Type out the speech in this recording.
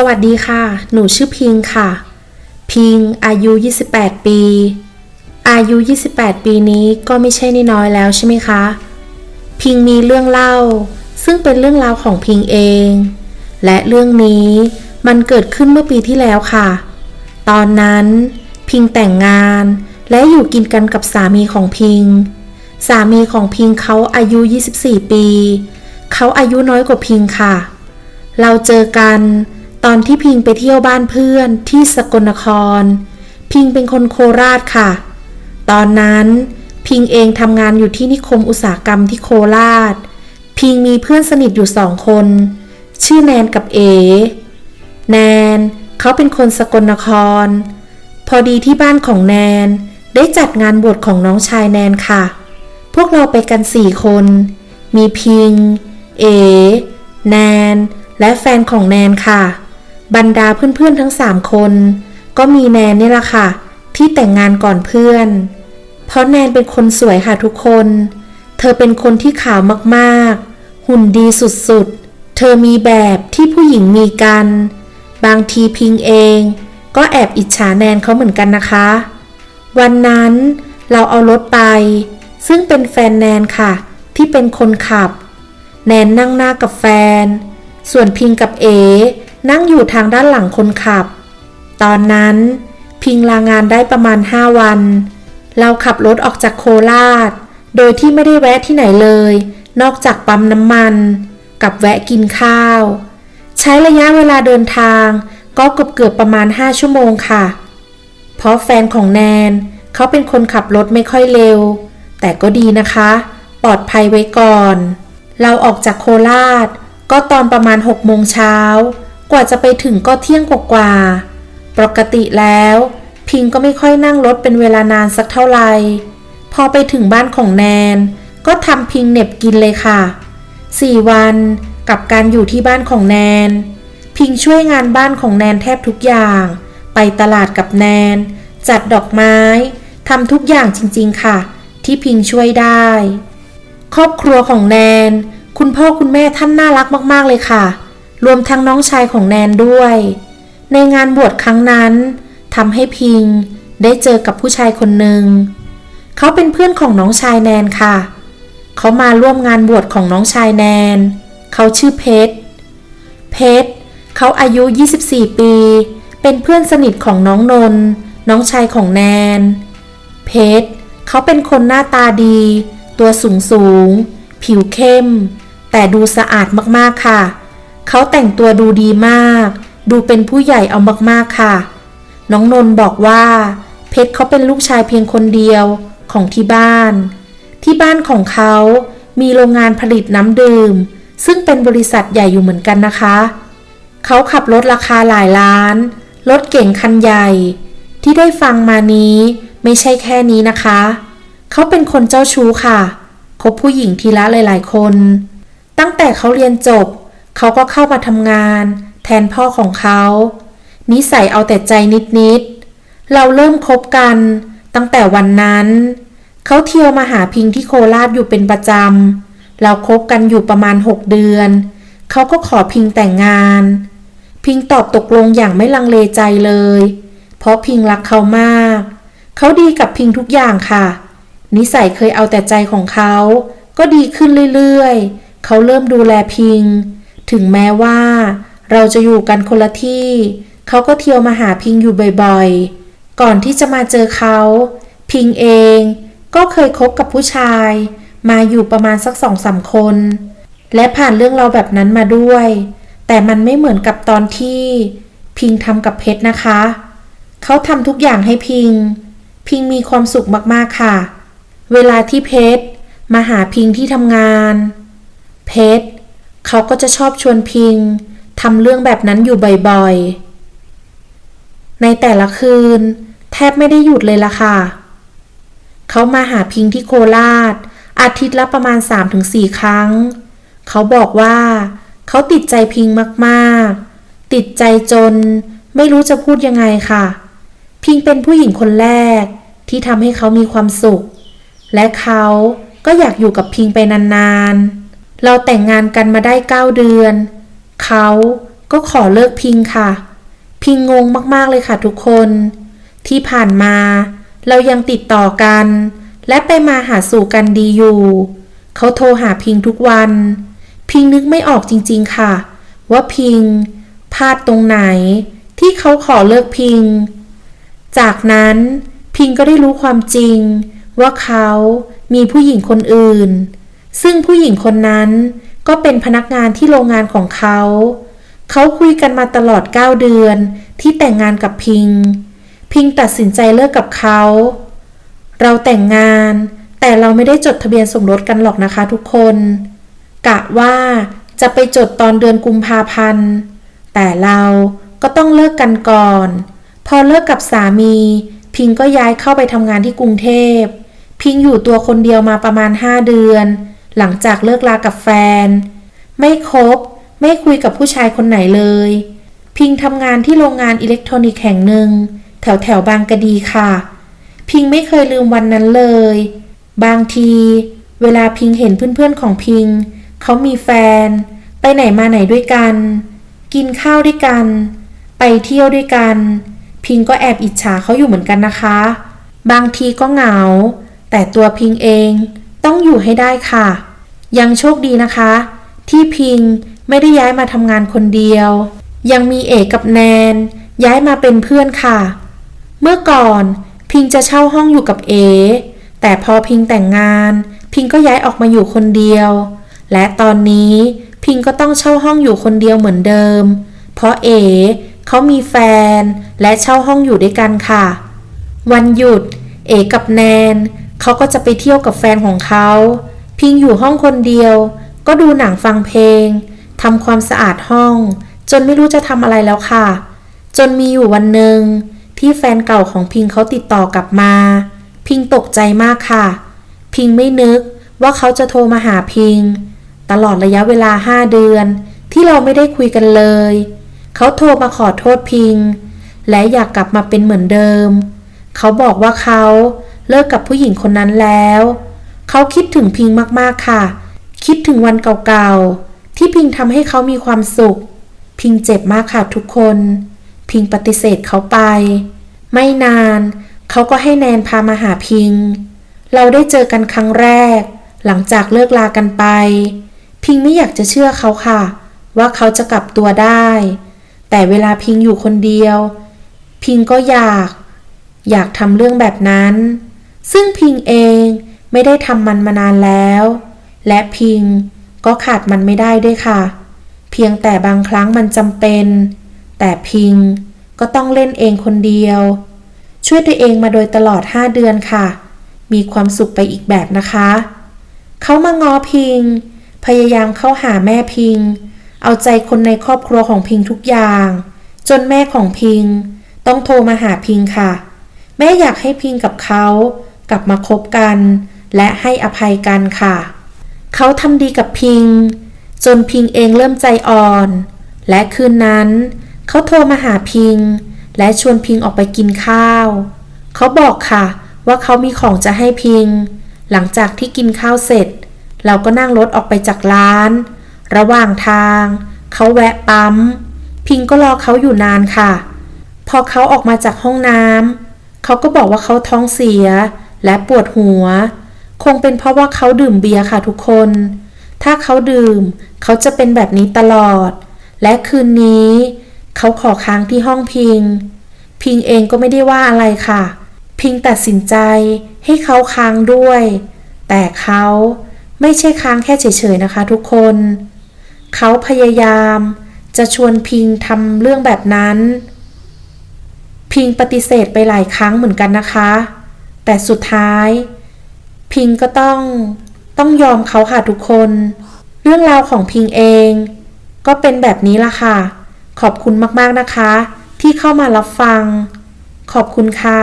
สวัสดีค่ะ หนูชื่อพิงค่ะ พิงอายุ 28 ปี อายุ 28 ปีนี้ก็ไม่ใช่น้อยแล้วใช่ไหมคะ พิงมีเรื่องเล่า ซึ่งเป็นเรื่องราวของพิงเอง และเรื่องนี้มันเกิดขึ้นเมื่อปีที่แล้วค่ะ ตอนนั้นพิงแต่งงานและอยู่กินกันกับสามีของพิง สามีของพิงเขาอายุ 24 ปี เขาอายุน้อยกว่าพิงค่ะ เราเจอกัน ตอนที่พิงไปเที่ยวบ้านเพื่อนที่สกลนคร พิงเป็นคนโคราชค่ะ ตอนนั้นพิงเองทำงานอยู่ที่นิคมอุตสาหกรรมที่โคราช พิงมีเพื่อนสนิทอยู่สองคน ชื่อแนนกับเอ แนนเขาเป็นคนสกลนคร พอดีที่บ้านของแนนได้จัดงานบวชของน้องชายแนนค่ะ พวกเราไปกันสี่คน มีพิง เอ แนน และแฟนของแนนค่ะ บรรดาเพื่อนๆทั้งสามคน ก็มีแนนนี่แหละค่ะ ที่แต่งงานก่อนเพื่อน เพราะแนนเป็นคนสวยค่ะทุกคน เธอเป็นคนที่ขาวมากๆ หุ่นดีสุดๆ เธอมีแบบที่ผู้หญิงมีกัน บางทีพิงเอง ก็แอบอิจฉาแนนเขาเหมือนกันนะคะ วันนั้นเราเอารถไป ซึ่งเป็นแฟนแนนค่ะ ที่เป็นคนขับ แนนนั่งหน้ากับแฟน ส่วนพิงกับเอ นั่งอยู่ทางด้านหลังคนขับ ตอนนั้นพิงลางานได้ประมาณ 5 วัน เราขับรถออกจากโคราช โดยที่ไม่ได้แวะที่ไหนเลย นอกจากปั๊มน้ำมัน กับแวะกินข้าว ใช้ระยะเวลาเดินทางก็เกือบเกือบประมาณ 5 ชั่วโมงค่ะ เพราะแฟนของแนนเขาเป็นคนขับรถไม่ค่อยเร็ว แต่ก็ดีนะคะ ปลอดภัยไว้ก่อน เราออกจากโคราช ก็ตอนประมาณ6โมงเช้า กว่าจะไปถึงก็เที่ยงกว่าๆปกติแล้ว พิงก็ไม่ค่อยนั่งรถเป็นเวลานานสักเท่าไหร่ พอไปถึงบ้านของแนน ก็ทำพิงเน็บกินเลยค่ะสี่วันกับการอยู่ที่บ้านของแนน พิงช่วยงานบ้านของแนนแทบทุกอย่าง ไปตลาดกับแนน จัดดอกไม้ทำทุกอย่างจริงๆค่ะ ที่พิงช่วยได้ ครอบครัวของแนน คุณพ่อคุณแม่ท่านน่ารักมากๆเลยค่ะ รวมทั้งน้องชายของแนนด้วย ในงานบวชครั้งนั้นทำให้พิงได้เจอกับผู้ชายคนหนึ่ง เขาเป็นเพื่อนของน้องชายแนนค่ะ เขามาร่วมงานบวชของน้องชายแนน เขาชื่อเพชร เพชรเขาอายุ 24 ปี เป็นเพื่อนสนิทของน้องนน น้องชายของแนน เพชรเขาเป็นคนหน้าตาดี ตัวสูงสูง ผิวเข้ม แต่ดูสะอาดมากๆค่ะเขาแต่งตัวดูดีมาก ดูเป็นผู้ใหญ่เอามากๆค่ะ น้องนนท์บอกว่า เพชรเขาเป็นลูกชายเพียงคนเดียวของที่บ้าน ที่บ้านของเขามีโรงงานผลิตน้ำดื่ม ซึ่งเป็นบริษัทใหญ่อยู่เหมือนกันนะคะ เขาขับรถราคาหลายล้าน รถเก่งคันใหญ่ ที่ได้ฟังมานี้ไม่ใช่แค่นี้นะคะ เขาเป็นคนเจ้าชู้ค่ะ คบผู้หญิงทีละหลาย ๆ คน ตั้งแต่เขาเรียนจบ เขาก็เข้ามาทำงาน แทนพ่อของเขา นิสัยเอาแต่ใจนิดๆ เราเริ่มคบกัน ตั้งแต่วันนั้น เขาเที่ยวมาหาพิงที่โคราชอยู่เป็นประจำ เราคบกันอยู่ประมาณ 6 เดือน เขาก็ขอพิงแต่งงาน พิงตอบตกลงอย่างไม่ลังเลใจเลย เพราะพิงรักเขามาก เขาดีกับพิงทุกอย่างค่ะ นิสัยเคยเอาแต่ใจของเขา ก็ดีขึ้นเรื่อยๆ เขาเริ่มดูแลพิง ถึงแม้ว่า เราจะอยู่กันคนละที่ เขาก็เที่ยวมาหาพิงอยู่บ่อยๆ ก่อนที่จะมาเจอเขา พิงเองก็เคยคบกับผู้ชาย มาอยู่ประมาณสักสองสามคน และผ่านเรื่องเราแบบนั้นมาด้วย แต่มันไม่เหมือนกับตอนที่ พิงทำกับเพชรนะคะ เขาทำทุกอย่างให้พิง พิงมีความสุขมากๆค่ะ เวลาที่เพชรมาหาพิงที่ทำงาน เพชร เขาก็จะชอบชวนพิงทำเรื่องแบบนั้นอยู่บ่อยๆ ในแต่ละคืน แทบไม่ได้หยุดเลยล่ะค่ะ เขามาหาพิงที่โคราช อาทิตย์ละประมาณ 3-4 ครั้ง เขาบอกว่า เขาติดใจพิงมากๆ ติดใจจน ไม่รู้จะพูดยังไงค่ะ พิงเป็นผู้หญิงคนแรกที่ทำให้เขามีความสุข และเขาก็อยากอยู่กับพิงไปนานๆ เราแต่งงานกันมาได้9เดือน เขาก็ขอเลิกพิงค่ะ พิงงงมากๆเลยค่ะทุกคน ที่ผ่านมา เรายังติดต่อกัน และไปมาหาสู่กันดีอยู่ เขาโทรหาพิงทุกวัน พิงนึกไม่ออกจริงๆค่ะ ว่าพิงพลาดตรงไหน ที่เขาขอเลิกพิง จากนั้นพิงก็ได้รู้ความจริง ว่าเขามีผู้หญิงคนอื่น ซึ่งผู้หญิงคนนั้นก็เป็นพนักงานที่โรงงานของเขา เขาคุยกันมาตลอด 9 เดือนที่แต่งงานกับพิง พิงตัดสินใจเลิกกับเขา เราแต่งงานแต่เราไม่ได้จดทะเบียนสมรสกันหรอกนะคะทุกคน กะว่าจะไปจดตอนเดือนกุมภาพันธ์ แต่เราก็ต้องเลิกกันก่อน พอเลิกกับสามี พิงก็ย้ายเข้าไปทำงานที่กรุงเทพ พิงอยู่ตัวคนเดียวมาประมาณ 5 เดือน หลังจากเลิกลากับแฟน ไม่คบ ไม่คุยกับผู้ชายคนไหนเลย พิงทำงานที่โรงงานอิเล็กทรอนิกส์แห่งหนึ่ง แถวแถวบางกะดีค่ะ พิงไม่เคยลืมวันนั้นเลย บางที เวลาพิงเห็นเพื่อนๆของพิง เขามีแฟน ไปไหนมาไหนด้วยกัน กินข้าวด้วยกัน ไปเที่ยวด้วยกัน พิงก็แอบอิจฉาเขาอยู่เหมือนกันนะคะ บางทีก็เหงา แต่ตัวพิงเองต้องอยู่ให้ได้ค่ะ ยังโชคดีนะคะ ที่พิงไม่ได้ย้ายมาทำงานคนเดียว ยังมีเอกกับแนน ย้ายมาเป็นเพื่อนค่ะ เมื่อก่อนพิงจะเช่าห้องอยู่กับเอ แต่พอพิงแต่งงาน พิงก็ย้ายออกมาอยู่คนเดียว และตอนนี้พิงก็ต้องเช่าห้องอยู่คนเดียวเหมือนเดิม เพราะเอเขามีแฟนและเช่าห้องอยู่ด้วยกันค่ะ วันหยุด เอกับแนนเขาก็จะไปเที่ยวกับแฟนของเขา พิงอยู่ห้องคนเดียว ก็ดูหนังฟังเพลงทำความสะอาดห้อง จนไม่รู้จะทำอะไรแล้วค่ะ จนมีอยู่วันหนึ่งที่แฟนเก่าของพิงเขาติดต่อกลับมา พิงตกใจมากค่ะ พิงไม่นึกว่าเขาจะโทรมาหาพิง ตลอดระยะเวลาห้าเดือน ที่เราไม่ได้คุยกันเลย เขาโทรมาขอโทษพิง และอยากกลับมาเป็นเหมือนเดิม เขาบอกว่าเขาเลิกกับผู้หญิงคนนั้นแล้ว เขาคิดถึงพิงมากๆค่ะ คิดถึงวันเก่าๆ ที่พิงทำให้เขามีความสุข พิงเจ็บมากค่ะทุกคน พิงปฏิเสธเขาไป ไม่นาน เขาก็ให้แนนพามาหาพิง เราได้เจอกันครั้งแรก หลังจากเลิกลากันไป พิงไม่อยากจะเชื่อเขาค่ะ ว่าเขาจะกลับตัวได้ แต่เวลาพิงอยู่คนเดียว พิงก็อยาก อยากทำเรื่องแบบนั้น ซึ่งพิงเอง ไม่ได้ทำมันมานานแล้ว และพิงก็ขาดมันไม่ได้ด้วยค่ะ เพียงแต่บางครั้งมันจำเป็น แต่พิงก็ต้องเล่นเองคนเดียว ช่วยตัวเองมาโดยตลอด 5 เดือนค่ะ มีความสุขไปอีกแบบนะคะ เขามางอพิง พยายามเข้าหาแม่พิง เอาใจคนในครอบครัวของพิงทุกอย่าง จนแม่ของพิง ต้องโทรมาหาพิงค่ะ แม่อยากให้พิงกับเขากลับมาคบกัน และให้อภัยกันค่ะ เขาทำดีกับพิง จนพิงเองเริ่มใจอ่อน และคืนนั้น เขาโทรมาหาพิง และชวนพิงออกไปกินข้าว เขาบอกค่ะว่าเขามีของจะให้พิง หลังจากที่กินข้าวเสร็จ เราก็นั่งรถออกไปจากร้าน ระหว่างทาง เขาแวะปั๊ม พิงก็รอเขาอยู่นานค่ะ พอเขาออกมาจากห้องน้ำเขาก็บอกว่าเขาท้องเสียและปวดหัว คงเป็นเพราะว่าเขาดื่มเบียร์ค่ะทุกคน ถ้าเขาดื่ม เขาจะเป็นแบบนี้ตลอด และคืนนี้ เขาขอค้างที่ห้องพิง พิงเองก็ไม่ได้ว่าอะไรค่ะ พิงตัดสินใจให้เขาค้างด้วย แต่เขาไม่ใช่ค้างแค่เฉยๆนะคะทุกคน เขาพยายามจะชวนพิงทำเรื่องแบบนั้น พิงปฏิเสธไปหลายครั้งเหมือนกันนะคะ แต่สุดท้าย พิงก็ต้อง ต้องยอมเขาค่ะทุกคน เรื่องราวของพิงเอง ก็เป็นแบบนี้ละค่ะ ขอบคุณมากๆนะคะ ที่เข้ามารับฟัง ขอบคุณค่ะ